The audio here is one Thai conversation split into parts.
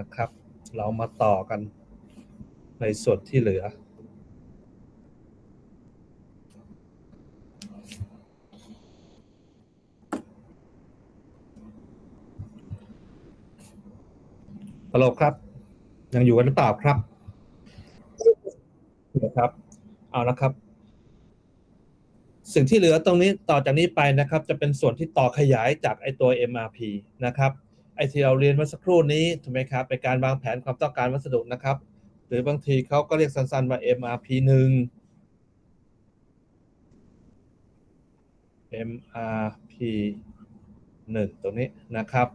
นะครับ เรามาต่อกันในส่วนที่เหลือ ฮัลโหลครับ ยังอยู่กันหรือเปล่าครับนะครับ เอาละครับ สิ่งที่เหลือตรงนี้ต่อจากนี้ไปนะครับ จะเป็นส่วนที่ต่อขยายจากไอตัว MRP นะครับ อที่เราเรียนเมื่อสักครู่นี้ถูกไหมครับเป็นการวางแผนความต้องการวัสดุนะครับ หรือบางทีเขาก็เรียกสั้นๆว่า MRP 1 MRP 1ตรงนี้นะครับ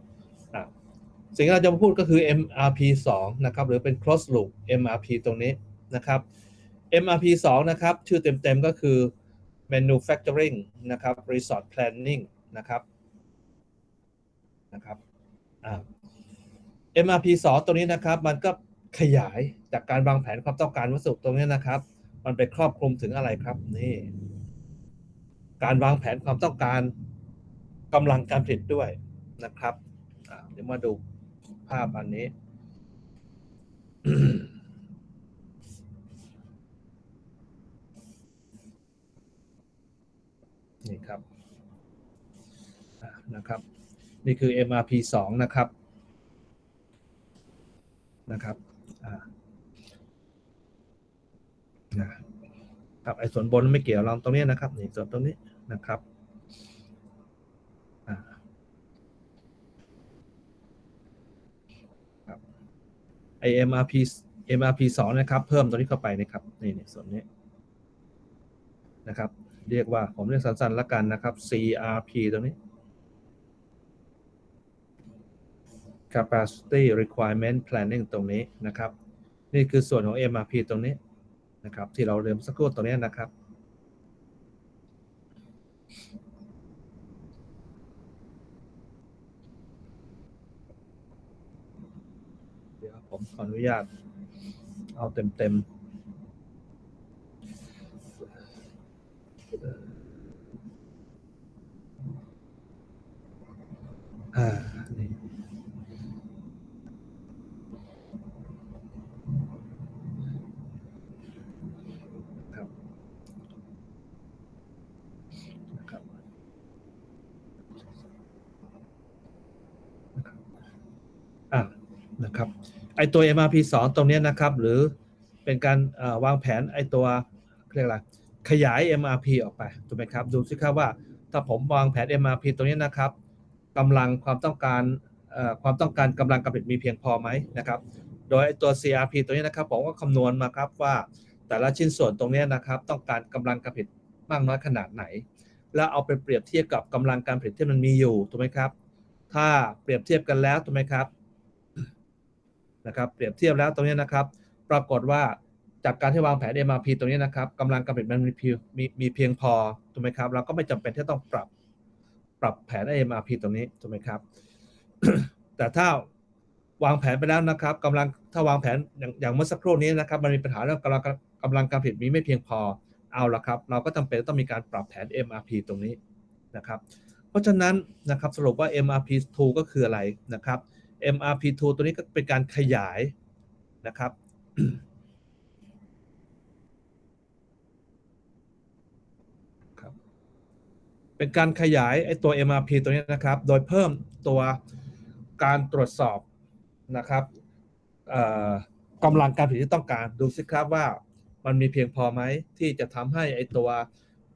สิ่งที่เราจะมาพูดก็คือ MRP 2นะครับหรือเป็น cross loop MRP ตรงนี้นะครับ MRP 2นะครับชื่อเต็มๆก็คือ manufacturing นะครับ resort planning นะครับนะครับ MRP 2ตรงนี้นะครับ มันก็ขยายจากการวางแผนความต้องการวัสดุตรงนี้นะครับ มันไปครอบคลุมถึงอะไรครับนี่ การวางแผนความต้องการกำลังการผลิตด้วยนะครับเดี๋ยวมาดูภาพอันนี้นี่ครับนะครับ นี่คือ MRP 2นะครับนะครับนะครับไอ้ส่วนบนไม่เกี่ยวเราตรงนี้นะครับนี่ส่วนตรงนี้นะครับไอ้ MRP MRP 2นะครับ เพิ่มตัวนี้เข้าไปนะครับนี่นี่ส่วนนี้นะครับ เรียกว่าผมเรียกสั้นๆล้วกันนะครับ CRP ตรงนี้ capacity requirement planning ตรงนี้นะครับ นี่คือส่วนของ MRP ตรงนี้นะครับ ที่เราเรียนสักครู่ตรงนี้นะครับเดี๋ยวผมขออนุญาตเอาเต็มๆอ่านี่ครับนะครับนะครับอ่านะครับ ไอตัว MRP 2 ตรงนี้นะครับ หรือเป็นการวางแผนไอตัวเรียกอะไรขยาย MRP ออกไปถูกไหมครับ ดูสิครับว่า ถ้าผมวางแผน MRP ตรงนี้นะครับกำลังความต้องการความต้องการกำลังการผลิตมีเพียงพอไหมนะครับ โดยไอ้ตัว CRP ตัวนี้นะครับผมก็คำนวณมาครับว่าแต่ละชิ้นส่วนตรงนี้นะครับ ต้องการกำลังการผลิตมากน้อยขนาดไหน แล้วเอาไปเปรียบเทียบกับกำลังการผลิตที่มันมีอยู่ถูกไหมครับ ถ้าเปรียบเทียบกันแล้วถูกไหมครับ นะครับเปรียบเทียบแล้วตรงนี้นะครับ ปรากฏว่าจากการที่วางแผน MRP ตรงนี้นะครับกำลังการผลิตมันมีเพียงมีมีเพียงพอถูกไหมครับเราก็ไม่จำเป็นที่ต้องปรับปรับแผน MRP ตรงนี้ถูกไหมครับ แต่ถ้าวางแผนไปแล้วนะครับกำลังถ้าวางแผนอย่างอย่างเมื่อสักครู่นี้นะครับ มันมีปัญหาเรื่องกำลังกำลังการผลิตมีไม่เพียงพอเอาละครับ เราก็จำเป็นต้องมีการปรับแผน MRP ตรงนี้นะครับ เพราะฉะนั้นนะครับสรุปว่า MRP2 ก็คืออะไรนะครับ MRP2 ตัวนี้ก็เป็นการขยายนะครับครับเป็นการขยายไอ้ตัว MRP ตัวนี้นะครับ โดยเพิ่มตัวการตรวจสอบนะครับกำลังการผลิตที่ต้องการดูสิครับว่ามันมีเพียงพอไหมที่จะทำให้ไอ้ตัว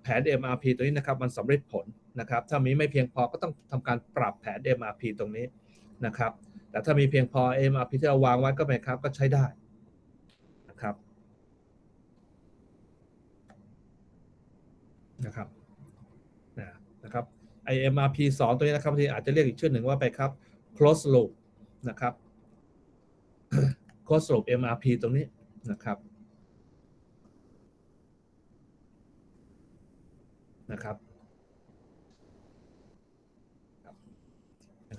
แผน MRP ตัวนี้นะครับ มันสำเร็จผลนะครับ ถ้ามีไม่เพียงพอก็ต้องทำการปรับแผน MRP ตรงนี้นะครับ แต่ถ้ามีเพียงพอ MRP ที่เราวางไว้ก็ไหมครับก็ใช้ได้นะครับนะครับนะนะครับไอ MRP 2 ตัวนี้นะครับที่อาจจะเรียกอีกชื่อหนึ่งว่าไปครับ close loop นะครับ close loop MRP ตรงนี้นะครับนะครับ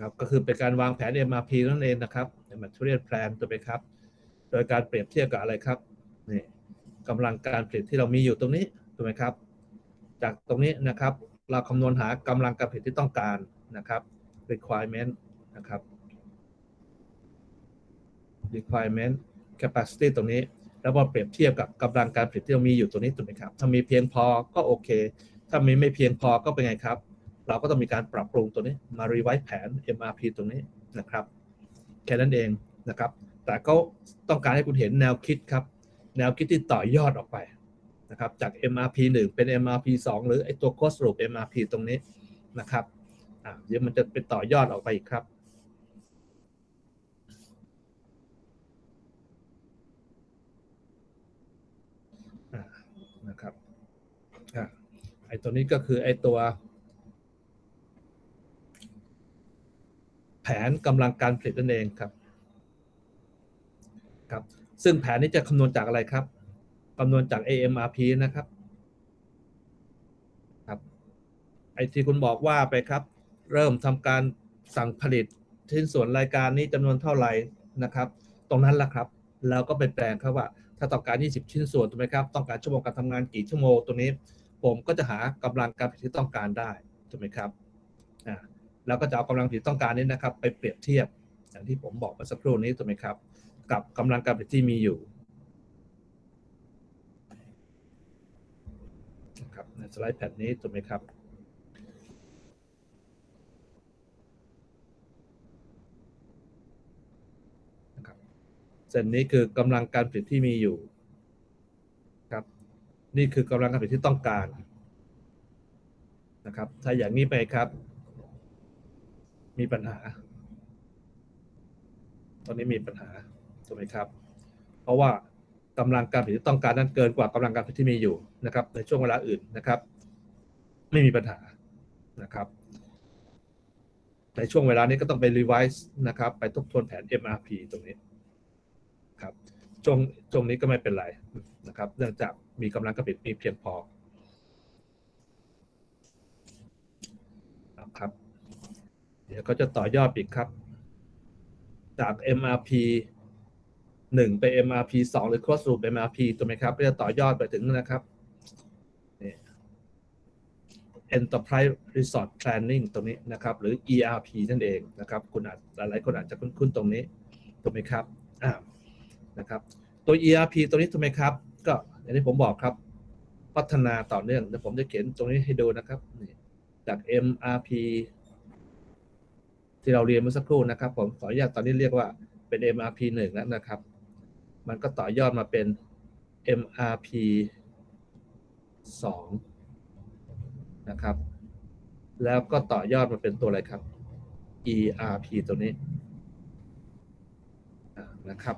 นะครับก็คือเป็นการวางแผน MRP นั่นเองนะครับ Material Plan ตัวไปครับ โดยการเปรียบเทียบกับอะไรครับนี่กำลังการผลิตที่เรามีอยู่ตรงนี้ถูกไหมครับ จากตรงนี้นะครับ เราคำนวณหากำลังการผลิตที่ต้องการนะครับ requirement นะครับ requirement capacity ตรงนี้ แล้วมาเปรียบเทียบกับกำลังการผลิตที่เรามีอยู่ตัวนี้ถูกไหมครับ ถ้ามีเพียงพอก็โอเค ถ้ามีไม่เพียงพอก็เป็นไงครับ เราก็ต้องมีการปรับปรุงตัวนี้มา revise แผน MRP ตรงนี้นะครับแค่นั้นเองนะครับ แต่ก็ต้องการให้คุณเห็นแนวคิดครับ แนวคิดที่ต่อยอดออกไปนะครับจาก MRP 1 เป็น MRP 2 หรือไอตัว cost loop MRP ตรงนี้นะครับอ่าเดี๋ยวมันจะเป็นต่อยอดออกไปอีกครับอ่านะครับอ่าไอตัวนี้ก็คือไอตัว แผ นกำลังการผลิตนั่นเองครับครับซึ่งแผนนี้จะคำนวณจากอะไรครับคำนวณจาก AMRP นะครับครับไอที่คุณบอกว่าไปครับ เริ่มทำการสั่งผลิตชิ้นส่วนรายการนี้จำนวนเท่าไหร่นะครับ ตรงนั้นแหละครับแล้วก็ไปแปลงครับว่า ถ้าต้องการ 20 ชิ้นส่วนถูกไหมครับ ต้องการชั่วโมงการทำงานกี่ชั่วโมงตัวนี้ ผมก็จะหากำลังการผลิตที่ต้องการได้ถูกไหมครับอ่า แล้วก็จะเอากำลังผลิตต้องการนี้นะครับ ไปเปรียบเทียบ อย่างที่ผมบอกเมื่อสักครู่นี้ถูกไหมครับ กับกำลังการผลิตที่มีอยู่นะครับในสไลด์แผ่นนี้ถูกไหมครับนะครับเส้นนี้คือกำลังการผลิตที่มีอยู่ครับ นี่คือกำลังการผลิตที่ต้องการนะครับ ถ้าอย่างนี้ไปครับ มีปัญหา ตอนนี้มีปัญหาถูกไหมครับ เพราะว่ากำลังการผลิตที่ต้องการนั้นเกินกว่ากำลังการผลิตที่มีอยู่นะครับ ในช่วงเวลาอื่นนะครับ ไม่มีปัญหานะครับ ในช่วงเวลานี้ก็ต้องไป revise นะครับ ไปทบทวนแผน MRP ตรงนี้ครับช่วงช่วงนี้ก็ไม่เป็นไรนะครับ เนื่องจากมีกำลังการผลิตมีเพียงพอครับ เดี๋ยวก็จะต่อยอดอีกครับ จาก MRP 1 ไป MRP 2 หรือ cross loop MRP ถูกไหมครับก็จะต่อยอดไปถึงนะครับ Enterprise Resort Planning ตรงนี้นะครับ หรือ ERP นั่นเองนะครับ คุณอาจหลายๆคนอาจจะคุ้นๆตรงนี้ถูกไหมครับอ่านะครับ ตัว ERP ตรงนี้ถูกไหมครับ ก็อย่างที่ผมบอกครับ พัฒนาต่อเนื่องเดี๋ยวผมจะเขียนตรงนี้ให้ดูนะครับจาก MRP ที่เราเรียนเมื่อสักครู่นะครับ ผมขออนุญาตตอนนี้เรียกว่าเป็น MRP 1แล้วนะครับ มันก็ต่อยอดมาเป็น MRP 2นะครับ แล้วก็ต่อยอดมาเป็นตัวอะไรครับ ERP ตัวนี้นะครับ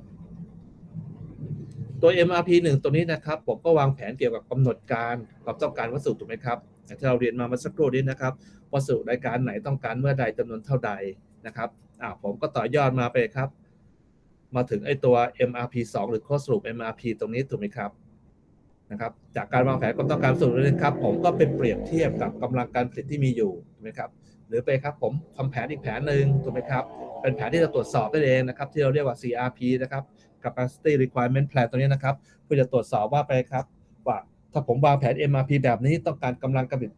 ตัว MRP 1 ตัวนี้นะครับ ผมก็วางแผนเกี่ยวกับกำหนดการความต้องการวัสดุถูกไหมครับอย่ที่เราเรียนมาเมื่อสักครู่นี้นะครับ วัสดุรายการไหนต้องการเมื่อใดจำนวนเท่าใดนะครับอ่าผมก็ต่อยอดมาไปครับ มาถึงไอ้ตัว MRP 2 หรือ cost loop MRP ตรงนี้ถูกไหมครับนะครับ จากการวางแผนความต้องการวัสดุนี้ครับ ผมก็ไปเปรียบเทียบกับกำลังการผลิตที่มีอยู่ถูกไหมครับ หรือไปครับผมทำแผนอีกแผนหนึ่งถูกไหมครับ เป็นแผนที่จะตรวจสอบได้เองนะครับ ที่เราเรียกว่า CRP นะครับ capacity requirement plan ตัวนี้นะครับเพื่อจะตรวจสอบว่าไปครับ ว่าถ้าผมวางแผน MRP แบบนี้ต้องการกำลังการผลิต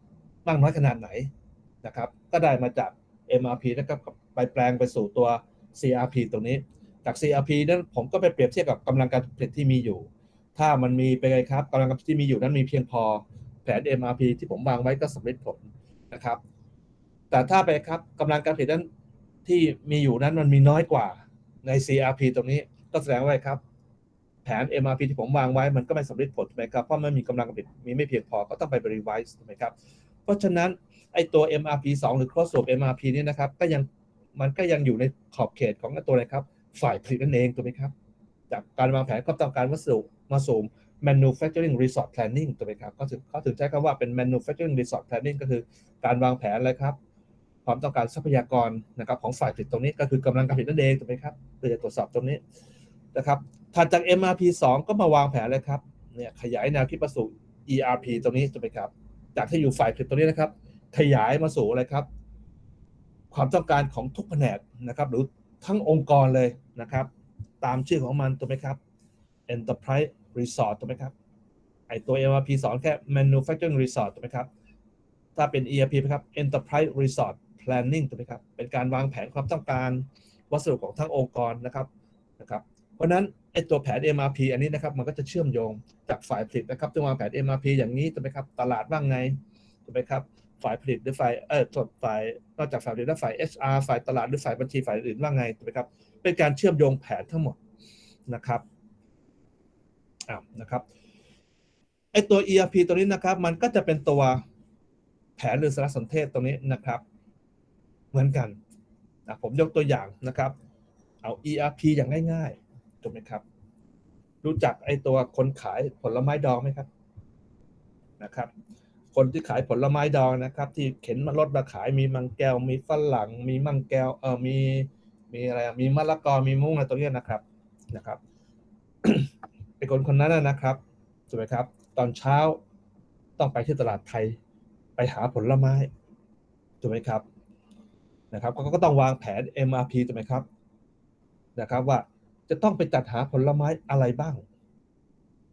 มากน้อยขนาดไหน นะครับก็ได้มาจาก MRP นะครับไปแปลงไปสู่ตัว CRP ตรงนี้ จาก CRP นั้นผมก็ไปเปรียบเทียบกับกำลังการผลิตที่มีอยู่ ถ้ามันมีไปเลยครับกำลังการผลิตที่มีอยู่นั้นมีเพียงพอแผน MRP ที่ผมวางไว้ก็สำเร็จผลนะครับ แต่ถ้าไปครับกำลังการผลิตนั้นที่มีอยู่นั้นมันมีน้อยกว่าใน CRP ตรงนี้ก็แสดงว่าครับ แผน MRP ที่ผมวางไว้มันก็ไม่สำเร็จผลถูกไหมครับเพราะมันมีกำลังการผลิตมีไม่เพียงพอก็ต้องไป revise ถูกไหมครับ เพราะฉะนั้น ไอตัว MRP 2 หรือ cross loop MRP เนี่ยนะครับ ก็ยังมันก็ยังอยู่ในขอบเขตของตัวอะไรครับ ฝ่ายผลิตนั่นเองถูกไหมครับ จากการวางแผนความต้องการวัสดุมาสู่ manufacturing resource planning ถูกไหมครับก็ถึงเขาถึงใช้คำว่าเป็น manufacturing resource planning ก็คือการวางแผนอะไรครับ ความต้องการทรัพยากรนะครับของฝ่ายผลิตตรงนี้ก็คือกำลังการผลิตนั่นเองถูกไหมครับเพื่อจะตรวจสอบตรงนี้นะครับถัดจาก MRP 2 ก็มาวางแผนเลยครับเนี่ยขยายแนวคิดประสู่ ERP ตรงนี้ถูกไหมครับ จากที่อยู่ฝ่ายผลิตตรงนี้นะครับ ขยายมาสู่อะไรครับ ความต้องการของทุกแผนกนะครับ หรือทั้งองค์กรเลยนะครับ ตามชื่อของมันถูกไหมครับ Enterprise Resort ถูกไหมครับไอตัว MRP 2แค่ Manufacturing Resort ถูกไหมครับ ถ้าเป็น ERP นะครับ Enterprise Resort Planning ถูกไหมครับ เป็นการวางแผนความต้องการวัสดุของทั้งองค์กรนะครับนะครับ เพราะนั้นไอตัวแผน MRP อันนี้นะครับ มันก็จะเชื่อมโยงจากฝ่ายผลิตนะครับต้องวางแผน MRP อย่างนี้ถูกไหมครับ ตลาดว่างไงถูกไหมครับ ฝ่ายผลิตหรือฝ่ายเออส่วนฝ่ายนอกจากฝ่ายผลิตแล้วฝ่าย HR ฝ่ายตลาดหรือฝ่ายบัญชีฝ่ายอื่นว่าไงถูกไหมครับเป็นการเชื่อมโยงแผนทั้งหมดนะครับอ้าวนะครับไอตัว ERP ตัวนี้นะครับมันก็จะเป็นตัวแผนหรือสารสนเทศตรงนี้นะครับ เหมือนกันนะผมยกตัวอย่างนะครับ เอา ERP อย่างง่ายๆถูกไหมครับ รู้จักไอตัวคนขายผลไม้ดองไหมครับนะครับ คนที่ขายผลไม้ดองนะครับ ที่เข็นมารถมาขายมีมังแก้ว มีฝรั่ง มีมังแก้วเออมีมีอะไรมีมะละกอมีมุ้งอะไรตัวเนี้ยนะครับนะครับไอคนคนนั้นนะนะครับถูกไหมครับ ตอนเช้าต้องไปที่ตลาดไทยไปหาผลไม้ถูกไหมครับนะครับก็ก็ต้องวางแผน MRP ถูกไหมครับนะครับ ว่าจะต้องไปจัดหาผลไม้อะไรบ้าง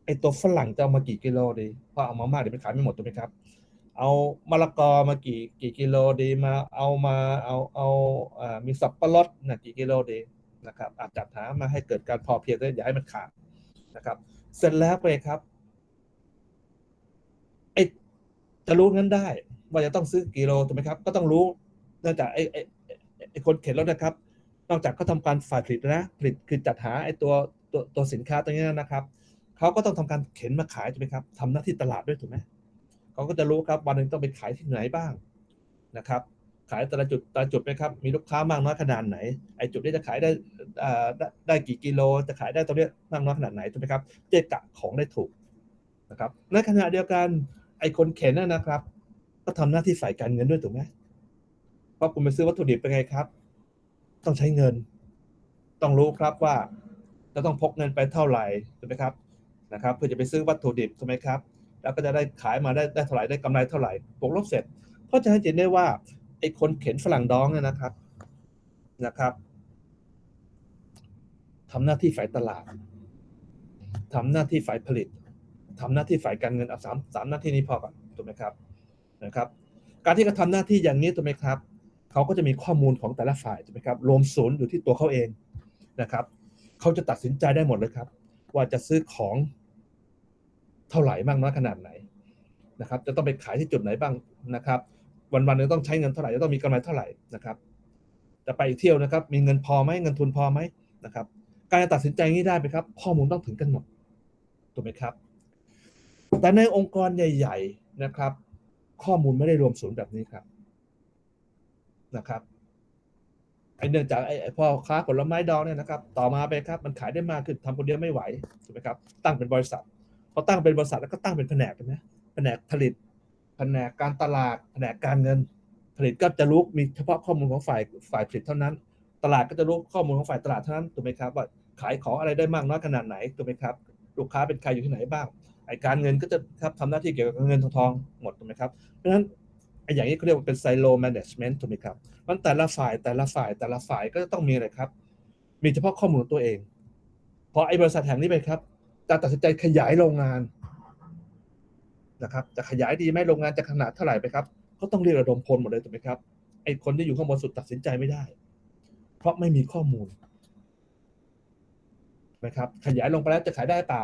ไอตัวฝรั่งจะเอามากี่กิโลดีเพราะเอามามากเดี๋ยวไปขายไม่หมดถูกไหมครับ เอามะละกอมากี่กี่กิโลดีมาเอามาเอาเอาอ่ามีสับปะรดนะกี่กิโลดีนะครับอาจจัดหามาให้เกิดการพอเพียงได้อย่าให้มันขาดนะครับ เสร็จแล้วไปครับไอจะรู้งั้นได้ ว่าจะต้องซื้อกิโลถูกไหมครับ ก็ต้องรู้เนื่องจากไอไอไอ้คนเข็นรถนะครับ นอกจากเขาทำการฝ่ายผลิตนะผลิตคือจัดหาไอตัวตัวตัวสินค้าตรงนี้นะครับเขาก็ต้องทำการเข็นมาขายถูกไหมครับทำหน้าที่ตลาดด้วยถูกไหม เขาก็จะรู้ครับวันหนึ่งต้องไปขายที่ไหนบ้างนะครับ ขายแต่ละจุดแต่ละจุดไหมครับ มีลูกค้ามากน้อยขนาดไหนไอจุดนี้จะขายได้ได้กี่กิโล จะขายได้ตรงเนี้ยมากน้อยขนาดไหนถูกไหมครับจะกะของได้ถูกนะครับในขณะเดียวกันไอคนเข็นนะครับ ก็ทำหน้าที่ฝ่ายการเงินด้วยถูกไหมเพราะคุณไปซื้อวัตถุดิบเป็นไงครับ ต้องใช้เงิน ต้องรู้ครับว่าจะต้องพกเงินไปเท่าไหร่ถูกไหมครับนะครับ เพื่อจะไปซื้อวัตถุดิบถูกไหมครับ แล้วก็จะได้ขายมาได้ได้เท่าไหร่ได้กำไรเท่าไหร่บวกลบเสร็จก็จะให้เห็นได้ว่าไอ้คนเข็นฝรั่งดองเนี่ยนะครับนะครับทำหน้าที่ฝ่ายตลาดทำหน้าที่ฝ่ายผลิตทำหน้าที่ฝ่ายการเงินเอาสามสามหน้าที่นี้พอก่อนถูกไหมครับนะครับ การที่เขาทำหน้าที่อย่างนี้ถูกไหมครับเขาก็จะมีข้อมูลของแต่ละฝ่ายถูกไหมครับรวมศูนย์อยู่ที่ตัวเขาเองนะครับเขาจะตัดสินใจได้หมดเลยครับ ว่าจะซื้อของ เท่าไหร่มากน้อยขนาดไหนนะครับ จะต้องไปขายที่จุดไหนบ้างนะครับ วันวันๆหนึงต้องใช้เงินเท่าไหร่จะต้องมีกำไรเท่าไหร่นะครับ จะไปเที่ยวนะครับ มีเงินพอไหมเงินทุนพอไหมนะครับ การจะตัดสินใจนี้ได้ไหมครับ ข้อมูลต้องถึงกันหมดถูกไหมครับ แต่ในองค์กรใหญ่ ๆนะครับ ข้อมูลไม่ได้รวมศูนย์แบบนี้ครับนะครับไอเนื่องจากไอ้พ่อค้าผลไม้ดองเนี่ยนะครับ ต่อมาไปครับ มันขายได้มากขึ้นทำคนเดียวไม่ไหวถูกไหมครับ ตั้งเป็นบริษัท พอตั้งเป็นบริษัทแล้วก็ตั้งเป็นแผนกนะแผนกผลิต แผนกการตลาด แผนกการเงิน ผลิตก็จะรู้มีเฉพาะข้อมูลของฝ่ายฝ่ายผลิตเท่านั้น ตลาดก็จะรู้ข้อมูลของฝ่ายตลาดเท่านั้นถูกไหมครับว่าขายของอะไรได้มากน้อยขนาดไหนถูกไหมครับลูกค้าเป็นใครอยู่ที่ไหนบ้างไอการเงินก็จะครับทำหน้าที่เกี่ยวกับเงินทองทองหมดถูกไหมครับเพราะฉะนั้นไออย่างนี้เขาเรียกว่าเป็นไซโลแมネจเมนต์ถูกไหมครับมันแต่ละฝ่ายแต่ละฝ่ายแต่ละฝ่ายก็จะต้องมีอะไรครับ มีเฉพาะข้อมูลตัวเองพอไอบริษัทแห่งนี้ไปครับ จะตัดสินใจขยายโรงงานนะครับ จะขยายดีไหมโรงงานจะขนาดเท่าไหร่ไปครับก็ต้องเรียกระดมพลหมดเลยถูกไหมครับไอ้คนที่อยู่ข้างบนสุดตัดสินใจไม่ได้ เพราะไม่มีข้อมูลนะครับ ขยายลงไปแล้วจะขายได้เปล่า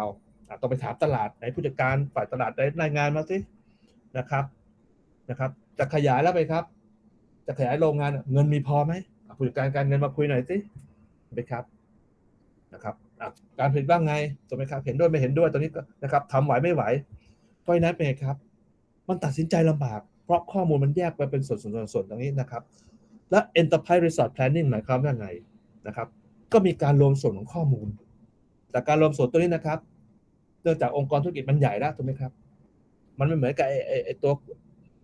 ต้องไปถามตลาดไหนผู้จัดการฝ่ายตลาดได้รายงานมาสินะครับนะครับ จะขยายแล้วไปครับ จะขยายโรงงานเงินมีพอไหมผู้จัดการการเงินมาคุยหน่อยสิไปครับนะครับ การผลิตบ้างไงถูกไหมครับเห็นด้วยไม่เห็นด้วยตอนนี้นะครับทำไหวไม่ไหวเพราะนั้นเป็นไงครับ มันตัดสินใจลำบาก เพราะข้อมูลมันแยกไปเป็นส่วนๆๆๆตรงนี้นะครับ และ enterprise resort planning หมายความว่าไงนะครับ ก็มีการรวมส่วนของข้อมูล แต่การรวมส่วนตัวนี้นะครับเนื่องจากองค์กรธุรกิจมันใหญ่แล้วถูกไหมครับ มันไม่เหมือนกับไอไอไอ้ตัว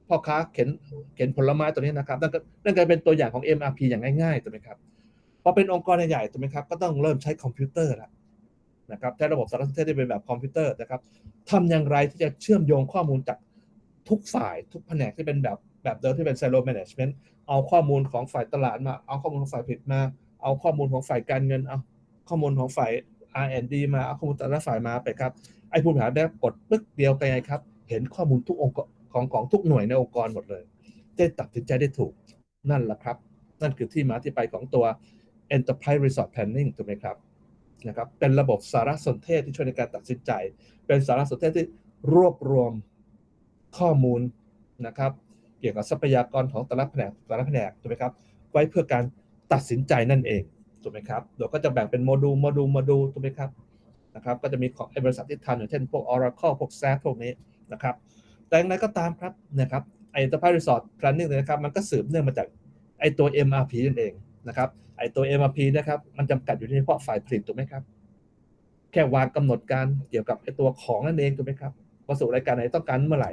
พ่อค้าเข็นเข็นผลไม้ตัวนี้นะครับนั่นก็นั่นก็เป็นตัวอย่างของ MRP อย่างง่ายๆถูกไหมครับ พอเป็นองค์กรใหญ่ๆถูกไหมครับก็ต้องเริ่มใช้คอมพิวเตอร์แล้วนะครับใช้ระบบสารสนเทศที่เป็นแบบคอมพิวเตอร์นะครับทำอย่างไรที่จะเชื่อมโยงข้อมูลจากทุกฝ่ายทุกแผนกที่เป็นแบบแบบเดิมที่เป็น silo management เอาข้อมูลของฝ่ายตลาดมา เอาข้อมูลของฝ่ายผลิตมา เอาข้อมูลของฝ่ายการเงินเอาข้อมูลของฝ่าย R&D มาเอาข้อมูลแต่ละฝ่ายมาไปครับไอ้ผู้บริหารได้กดปึ๊กเดียวไปไงครับ เห็นข้อมูลทุกองค์ของของทุกหน่วยในองค์กรหมดเลยได้ตัดสินใจได้ถูกนั่นแหละครับ นั่นคือที่มาที่ไปของตัว enterprise resort planning ถูกไหมครับนะครับเป็นระบบสารสนเทศที่ช่วยในการตัดสินใจ เป็นสารสนเทศที่รวบรวมข้อมูลนะครับ เกี่ยวกับทรัพยากรของแต่ละแผนกแต่ละแผนกถูกไหมครับ ไว้เพื่อการตัดสินใจนั่นเองถูกไหมครับโดยก็จะแบ่งเป็นโมดูลโมดูลโมดูลถูกไหมครับนะครับก็จะมีของบริษัทที่ทำอย่างเช่นพวก Oracle พวก SAP พวกนี้นะครับแต่อย่างไรก็ตามครับนะครับไอ้ Enterprise Resort Planning นะครับมันก็สืบเนื่องมาจากไอ้ตัว MRP นั่นเอง นะครับไอตัว MRP นะครับมันจำกัดอยู่ที่เฉพาะฝ่ายผลิตถูกไหมครับ แค่วางกำหนดการเกี่ยวกับไอตัวของนั่นเองถูกไหมครับวัสดุรายการไหนต้องการเมื่อไหร่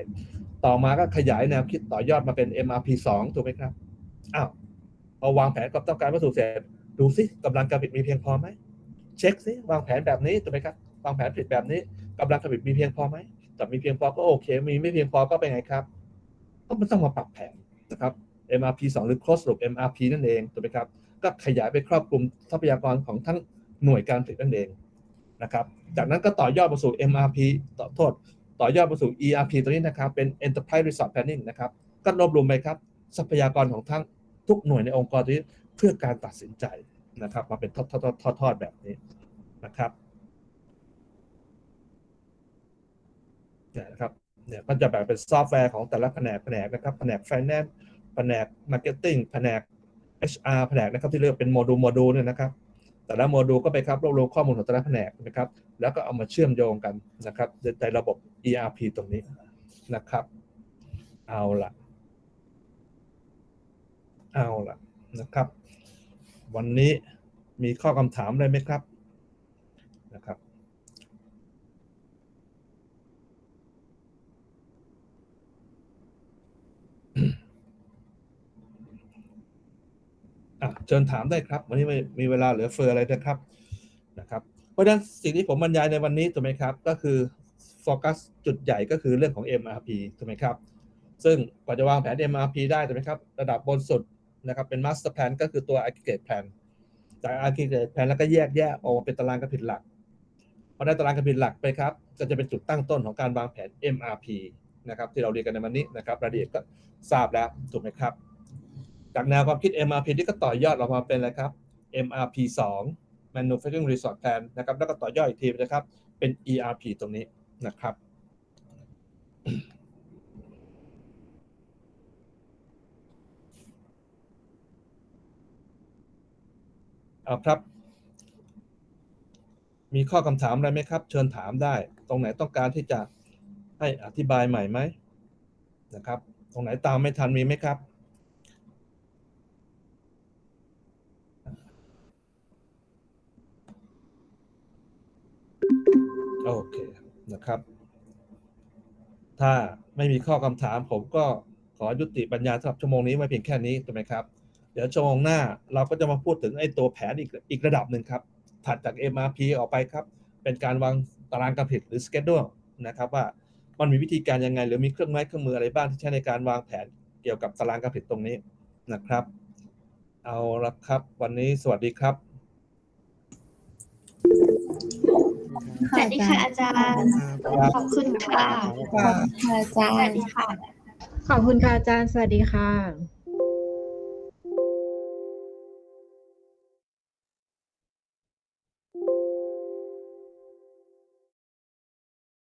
ต่อมาก็ขยายแนวคิดต่อยอดมาเป็น MRP 2ถูกไหมครับอ้าวพอวางแผนกับต้องการวัสดุเสร็จดูสิกำลังการผลิตมีเพียงพอไหมเช็คสิวางแผนแบบนี้ถูกไหมครับวางแผนผลิตแบบนี้กำลังการผลิตมีเพียงพอไหมแต่มีเพียงพอก็โอเค มีไม่เพียงพอก็เป็นไงครับก็มันต้องมาปรับแผนนะครับ MRP 2 หรือ close loop MRP นั่นเองถูกไหมครับ ก็ขยายไปครอบคลุมทรัพยากรของทั้งหน่วยการผลิตนั่นเองนะครับ จากนั้นก็ต่อยอดมาสู่ MRP ต่อโทษ ต่อยอดมาสู่ ERP ตัวนี้นะครับ เป็น Enterprise Resort Planning นะครับ ก็รวบรวมไปครับ ทรัพยากรของทั้งทุกหน่วยในองค์กรนี้เพื่อการตัดสินใจนะครับ มาเป็นทอดทอดทอดทอดแบบนี้นะครับเนี่ยนะครับเนี่ยก็จะแบ่งเป็นซอฟต์แวร์ของแต่ละแผนกแผนกนะครับ แผนก Finance แผนก Marketing แผนก HR แผนกนะครับที่เรียกเป็นโมดูลโมดูลเนี่ยนะครับ แต่ละโมดูลก็ไปครับรวบรวมข้อมูลของแต่ละแผนกนะครับ แล้วก็เอามาเชื่อมโยงกันนะครับในระบบ ERP ตรงนี้นะครับ เอาละเอาละนะครับ วันนี้มีข้อคำถามอะไรไหมครับนะครับ อะเชิญถามได้ครับ วันนี้ไม่มีเวลาเหลือเฟืออะไรนะครับนะครับ เพราะฉะนั้นสิ่งที่ผมบรรยายในวันนี้ถูกไหมครับ ก็คือโฟกัสจุดใหญ่ก็คือเรื่องของ MRP ถูกไหมครับ ซึ่งกว่าจะวางแผน MRP ได้ถูกไหมครับ ระดับบนสุดนะครับเป็น Master Plan ก็คือตัว Aggregate Plan จาก Aggregate Plan แล้วก็แยกแยะออกมาเป็นตารางการผลิตหลักพอได้ตารางการผลิตหลักไปครับก็จะเป็นจุดตั้งต้นของการวางแผน MRP นะครับที่เราเรียนกันในวันนี้นะครับรายละเอียดก็ทราบแล้วถูกไหมครับ จากแนวความคิด MRP ที่ก็ต่อยอดออกมาเป็นอะไรครับ MRP 2 Manufacturing Resort Plan นะครับ แล้วก็ต่อยอดอีกทีนะครับ เป็น ERP ตรงนี้นะครับ เอาครับ มีข้อคำถามอะไรไหมครับ เชิญถามได้ ตรงไหนต้องการที่จะให้อธิบายใหม่ไหมนะครับ ตรงไหนตามไม่ทันมีไหมครับ โอเคนะครับ ถ้าไม่มีข้อคำถามผมก็ขอยุติปัญญาสำหรับชั่วโมงนี้ไว้เพียงแค่นี้ถูกไหมครับ เดี๋ยวชั่วโมงหน้าเราก็จะมาพูดถึงไอ้ตัวแผนอีกอีกระดับหนึ่งครับ ถัดจาก MRP ออกไปครับ เป็นการวางตารางการผลิตหรือ schedule นะครับว่ามันมีวิธีการยังไง หรือมีเครื่องไม้เครื่องมืออะไรบ้างที่ใช้ในการวางแผนเกี่ยวกับตารางการผลิตตรงนี้นะครับ เอาละครับ วันนี้สวัสดีครับ สวัสดีค่ะอาจารย์ ขอบคุณค่ะครับสวัสดีค่ะ ขอบคุณค่ะอาจารย์ สวัสดีค่ะ